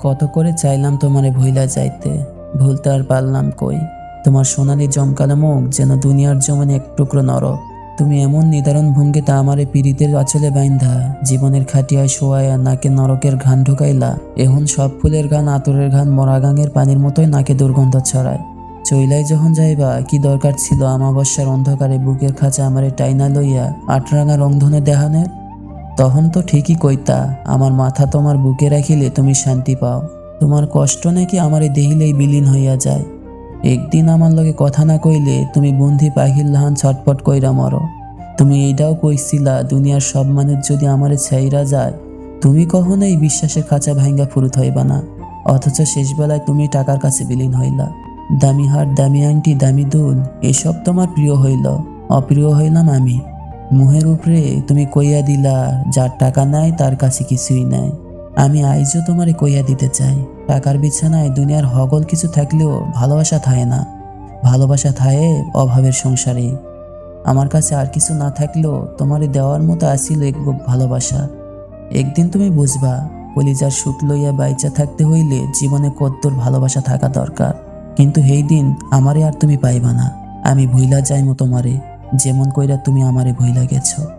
কত করে চাইলাম তোমারে ভুইলা যাইতে? ভুলতে আর পারলাম কই? তোমার সোনালি জমকালো মুখ যেন দুনিয়ার জমনে এক টুকরো নরক। তুমি এমন নিদারণ ভঙ্গিতে আমারে পীড়িতের আচলে বাইন্ধা। জীবনের খাটিয়ায় শোয়ায়া নাকে নরকের ঘান ঢুকাইলা। এখন সব ফুলের গান আতরের ঘান, মরা গাঙের পানির মতোই নাকে দুর্গন্ধ ছড়ায়। চইলাই যখন যাইবা, কি দরকার ছিল আমাবস্যার অন্ধকারে বুকের খাঁচা আমারে টাইনা লইয়া আটরাঙা রংধনে দেহানের? তখন তো ঠিকই কইতা, আমার মাথা তোমার বুকে রাখিলে তুমি শান্তি পাও। তোমার কষ্ট নাকি আমারে দেহিলেই বিলীন হইয়া যায়। একদিন আমার লগে কথা না কইলে তুমি বন্ধি পাখির লাহান ছটপট কইরা মরো। তুমি এইটাও কইছিলা, দুনিয়ার সব মানুষ যদি আমারে ছাইরা যায়, তুমি কখনোই বিশ্বাসের খাঁচা ভাঙ্গা ফুরুত হইবা না। অথচ শেষবেলায় তুমি টাকার কাছে বিলীন হইলা। দামি হাট, দামি আংটি, দামি দুল, এসব তোমার প্রিয় হইল। অপ্রিয় হইলাম আমি। মুহের উপরে তুমি কইয়া দিলা, যার টাকা নাই, তার কাছে কিছুই নাই। আমি আইজও তোমারে কইয়া দিতে চাই। টাকার বিছানায় দুনিয়ার হগল কিছু থাকলেও ভালোবাসা থায় না। ভালোবাসা থায়ে অভাবের সংসারে। আমার কাছে আর কিছু না থাকলেও তোমারে দেওয়ার মতো আসিল এক ভালোবাসা। একদিন তুমি বুঝবা, কলিজার সুখ লইয়া বাইচা থাকতে হইলে জীবনে কদ্দুর ভালোবাসা থাকা দরকার। কিন্তু সেই দিন আমারে আর তুমি পাইবা না। আমি ভুইলা যাইমো তোমারে। যেমন কইরা তুমি আমারে ভয় গেছো